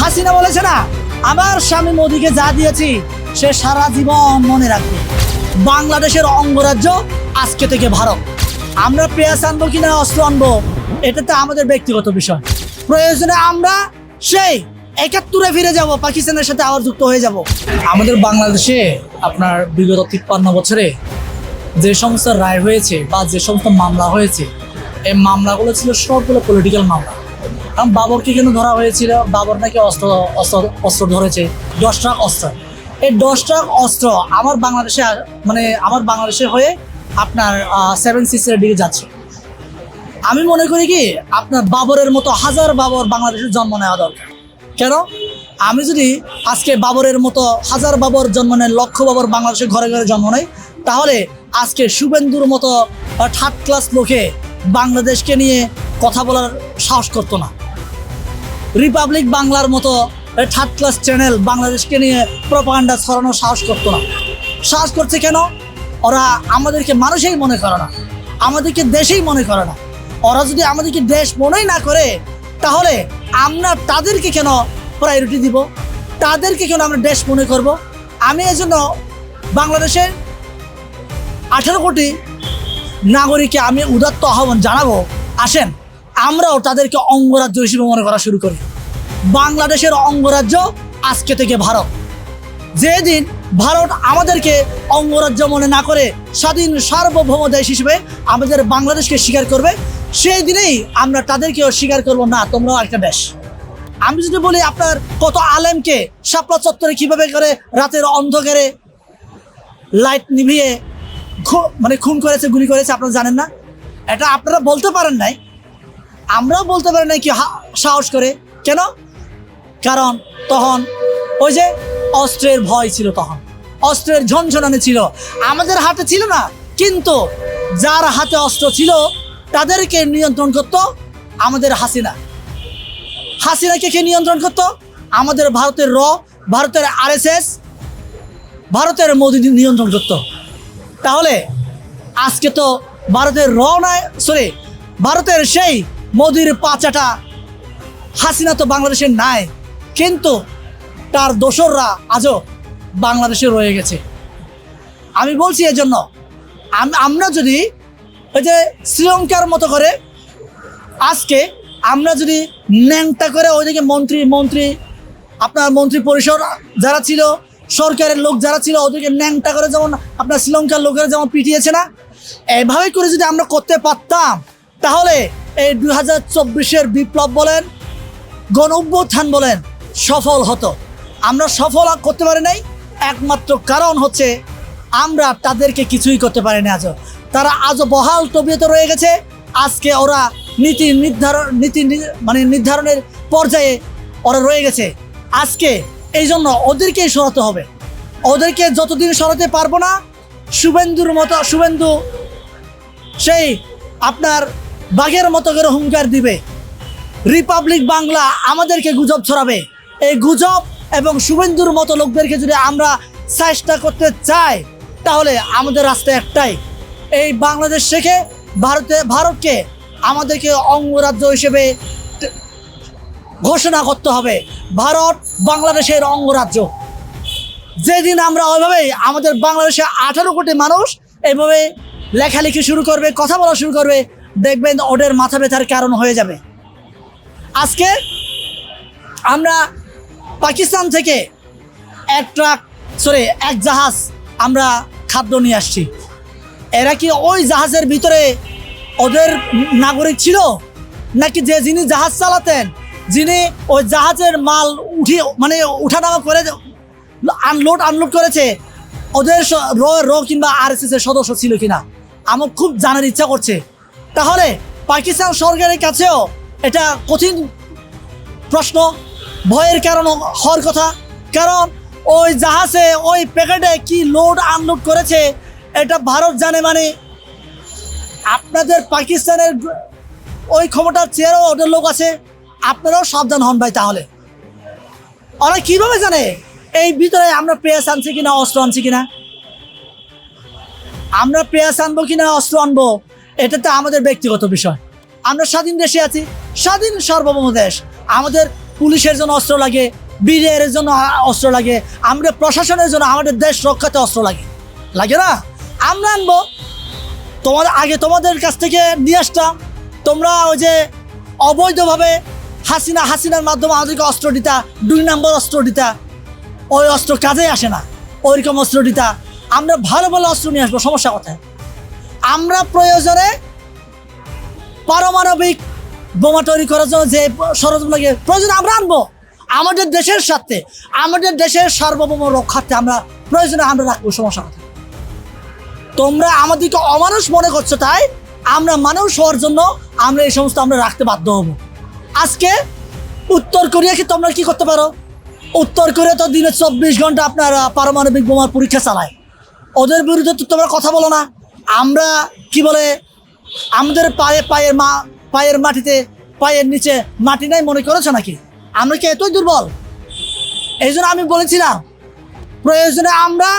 হাসিনা বলেছে না, আমার স্বামী মোদীকে যা দিয়েছি, সে সারা জীবন মনে রাখবে। বাংলাদেশের অঙ্গরাজ্য আজকে থেকে ভারত। আমরা পেঁয়াজ আনব কিনা অস্ত্র আনব, এটা তো আমাদের ব্যক্তিগত বিষয়। প্রয়োজনে আমরা সেই একাত্তরে ফিরে যাব, পাকিস্তানের সাথে আবার যুক্ত হয়ে যাব। আমাদের বাংলাদেশে আপনার বিগত তিপ্পান্ন বছরে যে সমস্ত রায় হয়েছে বা যে সমস্ত মামলা হয়েছে, এই মামলাগুলো ছিল সবগুলো পলিটিক্যাল মামলা। বাবরকে কিন্তু ধরা হয়েছিল। বাবর নাকি অস্ত্র অস্ত্র অস্ত্র ধরেছে। দশ ট্রাক অস্ত্র। এই দশ ট্রাক অস্ত্র আমার বাংলাদেশে মানে আমার বাংলাদেশে হয়ে আপনার সেভেন সিক্সের দিকে যাচ্ছে। আমি মনে করি কি, আপনার বাবরের মতো হাজার বাবর বাংলাদেশের জন্ম নেওয়া দরকার। কেন? আমি যদি আজকে বাবরের মতো হাজার বাবর জন্ম নেয়, লক্ষ বাবর বাংলাদেশের ঘরে ঘরে জন্ম নেয়, তাহলে আজকে শুভেন্দুর মতো থার্ড ক্লাস লোকে বাংলাদেশকে নিয়ে কথা বলার সাহস করতো না। রিপাবলিক বাংলার মতো থার্ড ক্লাস চ্যানেল বাংলাদেশকে নিয়ে প্রপাগান্ডা ছড়ানোর সাহস করতো না। সাহস করছে কেন? ওরা আমাদেরকে মানুষেই মনে করে না, আমাদেরকে দেশেই মনে করে না। ওরা যদি আমাদেরকে দেশ মনেই না করে, তাহলে আমরা তাদেরকে কেন প্রায়োরিটি দিব? তাদেরকে কেন আমরা দেশ মনে করব? আমি এজন্য বাংলাদেশের আঠারো কোটি নাগরিককে আমি উদাত্ত আহ্বান জানাব। আসেন আমরাও তাদেরকে অঙ্গরাজ্য হিসেবে মনে করা শুরু করি। বাংলাদেশের অঙ্গরাজ্য আজকে থেকে ভারত। যেদিন ভারত আমাদেরকে অঙ্গরাজ্য মনে না করে স্বাধীন সার্বভৌম দেশ হিসেবে আমাদের বাংলাদেশকে স্বীকার করবে, সেই দিনেই আমরা তাদেরকেও স্বীকার করব, না, তোমরাও একটা দেশ। আমি যদি বলি আপনার কত আলেমকে শাপলা চত্বরে কীভাবে করে রাতের অন্ধকারে লাইট নিভিয়ে মানে খুন করেছে, গুলি করেছে, আপনারা জানেন না? এটা আপনারা বলতে পারেন নাই আমরাও বলতে পারি না কি সাহস করে। কেন? কারণ তখন ওই যে অস্ত্রের ভয় ছিল তখন। অস্ত্রের ঝনঝনানি ছিল। আমাদের হাতে ছিল না, কিন্তু যার হাতে অস্ত্র ছিল, তাদেরকে নিয়ন্ত্রণ করত আমাদের হাসিনা। হাসিনাকে কে নিয়ন্ত্রণ করত? আমাদের ভারতের র, ভারতের আরএসএস, ভারতের মোদী নিয়ন্ত্রণ করত। তাহলে আজকে তো ভারতের র নয় সরি ভারতের সেই মোদির পাচাটা হাসিনা তো বাংলাদেশের নাই, কিন্তু তার দোসররা আজও বাংলাদেশে রয়ে গেছে। আমি বলছি এজন্য, আম- আমরা যদি ওই যে শ্রীলঙ্কার মতো করে আজকে আমরা যদি ন্যাংটা করে ওইদিকে মন্ত্রী মন্ত্রী, আপনার মন্ত্রী পরিষদ যারা ছিল, সরকারের লোক যারা ছিল, ওদেরকে ন্যাংটা করে যেমন আপনার শ্রীলঙ্কার লোকেরা যেমন পিটিয়েছে না, এভাবে করে যদি আমরা করতে পারতাম, তাহলে এই দুই হাজার চব্বিশের বিপ্লব বলেন গণ বলেন, সফল হতো। আমরা সফল করতে পারি নাই, একমাত্র কারণ হচ্ছে আমরা তাদেরকে কিছুই করতে পারি না আজও। তারা আজও বহাল তবিয়তে রয়ে গেছে। আজকে ওরা নীতি নির্ধারণ, নীতি মানে নির্ধারণের পর্যায়ে ওরা রয়ে গেছে। আজকে এই জন্য ওদেরকেই সরাতে হবে। ওদেরকে যতদিন সরাতে পারব না, শুভেন্দুর মতো, শুভেন্দু, সেই আপনার বাঘের মতো করে হুঙ্কার দিবে। রিপাবলিক বাংলা আমাদেরকে গুজব ছড়াবে। এই গুজব এবং শুভেন্দুর মতো লোকদেরকে যদি আমরা চেষ্টা করতে চাই, তাহলে আমাদের রাস্তা একটাই। এই বাংলাদেশ থেকে ভারতে, ভারতকে আমাদেরকে অঙ্গরাজ্য হিসেবে ঘোষণা করতে হবে। ভারত বাংলাদেশের অঙ্গরাজ্য। যেদিন আমরা ওইভাবেই আমাদের বাংলাদেশে আঠারো কোটি মানুষ এইভাবে লেখালেখি শুরু করবে, কথা বলা শুরু করবে দেখবেন ওদের মাথা ব্যথার কারণ হয়ে যাবে। আজকে আমরা পাকিস্তান থেকে এক ট্রাক সরি এক জাহাজ আমরা খাদ্য নিয়ে আসছি। এরা কি ওই জাহাজের ভিতরে ওদের নাগরিক ছিল? নাকি যে যিনি জাহাজ চালাতেন, যিনি ওই জাহাজের মাল উঠিয়ে মানে উঠানামা করে আনলোড আনলোড করেছে, ওদের র কিংবা আর এস এর সদস্য ছিল কিনা? আমার খুব জানার ইচ্ছা করছে। তাহলে পাকিস্তান সরকারের কাছেও এটা কঠিন প্রশ্ন, ভয়ের কারণ হওয়ার কথা। কারণ ওই জাহাজে, ওই প্যাকেটে কি লোড আনলোড করেছে, এটা ভারত জানে মানে। আপনাদের পাকিস্তানের ওই ক্ষমতার চেয়ারও ওদের লোক আছে, আপনারাও সাবধান হন ভাই তাহলে। ওরা কীভাবে জানে? এই ভিতরে আমরা পেঁয়াজ আনছি কিনা, অস্ত্র আনছি কিনা? আমরা পেঁয়াজ আনব কিনা, অস্ত্র আনব? এটা তো আমাদের ব্যক্তিগত বিষয়। আমরা স্বাধীন দেশে আছি, স্বাধীন সার্বভৌম দেশ আমাদের পুলিশের জন্য অস্ত্র লাগে বিডিআর এর জন্য অস্ত্র লাগে। আমরা প্রশাসনের জন্য, আমাদের দেশ রক্ষাতে অস্ত্র লাগে। লাগে না? আমরা আনব। তোমাদের আগে তোমাদের কাছ থেকে নিয়ে আসতাম। তোমরা ওই যে অবৈধভাবে হাসিনা, হাসিনার মাধ্যমে আমাদেরকে অস্ত্র দিতা, দুই নম্বর অস্ত্র দিতা। ওই অস্ত্র কাজে আসে না। ওইরকম অস্ত্র দিতা। আমরা ভালো ভালো অস্ত্র নিয়ে আসব, সমস্যা কোথায়? আমরা প্রয়োজনে পারমাণবিক বোমা তৈরি করার জন্য যে ষড়যন্ত্র লাগে প্রয়োজনে আমরা আনব। আমাদের দেশের সাথে আমাদের দেশের সার্বভৌম রক্ষার্থে আমরা প্রয়োজনে আমরা রাখব সমস্যা কোথায় তোমরা আমাদেরকে অমানুষ মনে করছ তাই আমরা মানুষ হওয়ার জন্য আমরা এই সমস্ত আমরা রাখতে বাধ্য হব। আজকে উত্তর কোরিয়াকে তোমরা কি করতে পারো? উত্তর কোরিয়া তো দিনে চব্বিশ ঘণ্টা আপনার পারমাণবিক বোমার পরীক্ষা চালায়। ওদের বিরুদ্ধে তো তোমরা কথা বলো না। আমরা কি বলে আমাদের পায়ে পায়ের মা পায়ের মাটিতে পায়ের নিচে মাটি নাই মনে করেছ নাকি? আমরা কি এতই দুর্বল? এই জন্য আমি বলেছিলাম প্রয়োজনে আমরা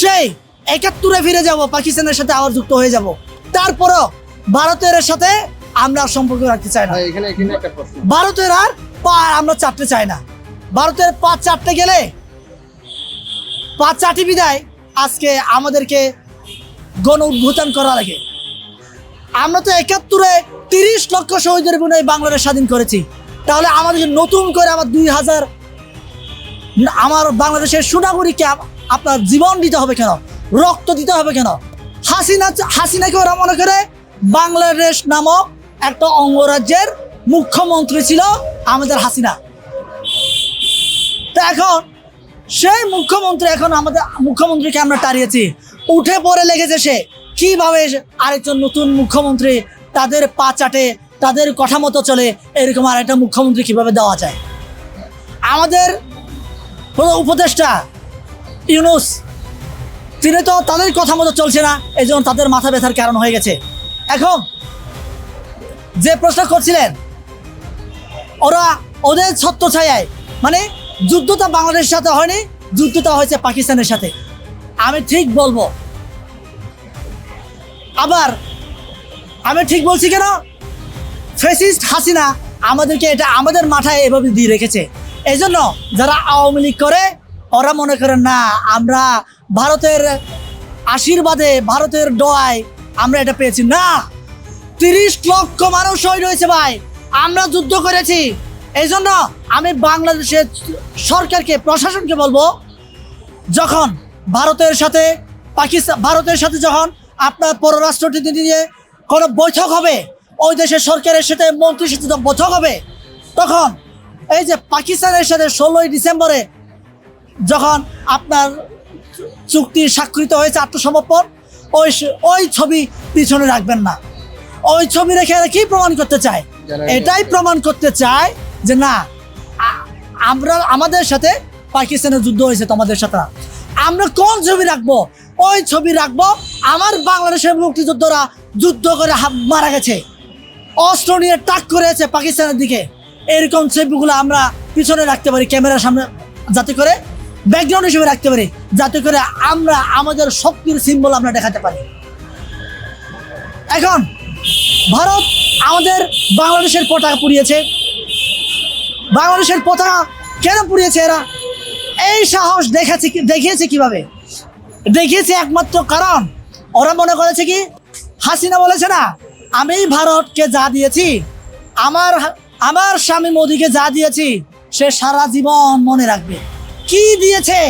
সেই একাত্তরে ফিরে যাব পাকিস্তানের সাথে আবার যুক্ত হয়ে যাব। তারপরও ভারতের সাথে আমরা সম্পর্ক রাখতে চাই না। ভারতের আর পা আমরা চাটতে চাই না। ভারতের পা চাটতে গেলে পা চাটি বিদায়। আজকে আমাদেরকে গণ উদ্ভূতান করা লাগে। আমরা তো একাত্তরে তিরিশ লক্ষ শহীদের বিনয় বাংলাদেশ স্বাধীন করেছি। তাহলে আমাদেরকে নতুন করে আবার দুই হাজার আমার বাংলাদেশের সুনাগরিককে আপনার জীবন দিতে হবে কেন? রক্ত দিতে হবে কেন? হাসিনা হাসিনাকে ওরা মনে করে বাংলাদেশ নামক একটা অঙ্গরাজ্যের মুখ্যমন্ত্রী ছিল আমাদের হাসিনা। তা এখন সেই মুখ্যমন্ত্রী এখন আমাদের মুখ্যমন্ত্রীকে আমরা তাড়িয়েছি। উঠে পড়ে লেগেছে সে। কীভাবে আরেকজন নতুন মুখ্যমন্ত্রী তাদের পা চাটে, তাদের কথা মতো চলে, এরকম আরেকটা মুখ্যমন্ত্রী কীভাবে দেওয়া যায়? আমাদের উপদেষ্টা ইউনুস। তিনি তো তাদের কথা মতো চলছে না এই জন্য তাদের মাথা ব্যথার কারণ হয়ে গেছে। এখন যে প্রশ্ন করছিলেন, ওরা ওদের ছত্র ছায়ায় মানে যুদ্ধটা বাংলাদেশের সাথে হয়নি, যুদ্ধটা হয়েছে পাকিস্তানের সাথে। আমি ঠিক বলব। আবার, আমি ঠিক বলছি কেন? ফেসিস্ট হাসিনা আমাদেরকে এটা আমাদের মাথায় এভাবে দিয়ে রেখেছে। এই জন্য যারা আওয়ামী লীগ করে, ওরা মনে করেন, না, আমরা ভারতের আশীর্বাদে, ভারতের দোয়ায় আমরা এটা পেয়েছি। না, তিরিশ লক্ষ মানুষ শহীদ হয়েছে ভাই। আমরা যুদ্ধ করেছি। এই জন্য আমি বাংলাদেশের সরকারকে, প্রশাসনকে বলব, যখন ভারতের সাথে পাকিস্তান ভারতের সাথে যখন আপনার পররাষ্ট্রনীতি নিয়ে কোনো বৈঠক হবে ওই দেশের সরকারের সাথে মন্ত্রীর সাথে যখন বৈঠক হবে তখন এই যে পাকিস্তানের সাথে ষোলোই ডিসেম্বরে যখন আপনার চুক্তি স্বাক্ষরিত হয়েছে আত্মসমর্পণ ওই ওই ছবি পিছনে রাখবেন না। ওই ছবি রেখে কি প্রমাণ করতে চায়? এটাই প্রমাণ করতে চায় যে না আমরা আমাদের সাথে পাকিস্তানের যুদ্ধ হয়েছে তোমাদের সাথে। আমরা কোন ছবি রাখব? ওই ছবি রাখব আমার বাংলাদেশের মুক্তিযোদ্ধারা যুদ্ধ করে মারা গেছে। অস্ত্র নিয়ে টাক করেছে পাকিস্তানের দিকে। এরকম ছবিগুলো আমরা পিছনে রাখতে পারি, ক্যামেরার সামনে, যাতে করে ব্যাকগ্রাউন্ড হিসেবে রাখতে পারি, যাতে করে আমরা আমাদের শক্তির সিম্বল আমরা দেখাতে পারি। এখন, ভারত আমাদের বাংলাদেশের পতাকা পুড়িয়েছে। বাংলাদেশের পতাকা কেন পুড়িয়েছে এরা? এই সাহস দেখাচ্ছে দেখিয়েছে কীভাবে? দেখিয়েছে একমাত্র কারণ। ওরা মনে করেছে কি? হাসিনা বলেছে না, আমি ভারতকে যা দিয়েছি, আমার আমার স্বামী মোদীকে যা দিয়েছি, সে সারা জীবন মনে রাখবে। কি দিয়েছে?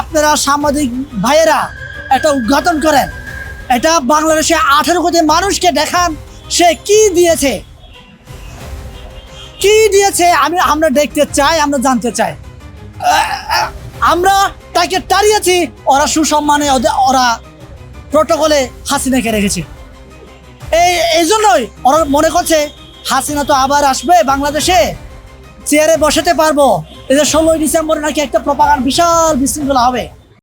আপনারা সাংবাদিক ভাইয়েরা, এটা উদ্ঘাটন করেন। এটা বাংলাদেশে আঠেরো কোটি মানুষকে দেখান, সে কি দিয়েছে? কি দিয়েছে? আমি আমরা দেখতে চাই, আমরা জানতে চাই। আমরা তাকে তাড়িয়েছি, ওরা সুসম্মানে ওরা প্রোটোকলে হাসিনাকে রেখেছে। এই এই জন্যই ওরা মনে করছে, হাসিনা তো আবার আসবে বাংলাদেশে, চেয়ারে বসাতে পারব। এদের ষোলোই ডিসেম্বরে নাকি একটা প্রপাগান বিশাল বিশৃঙ্খলা হবে।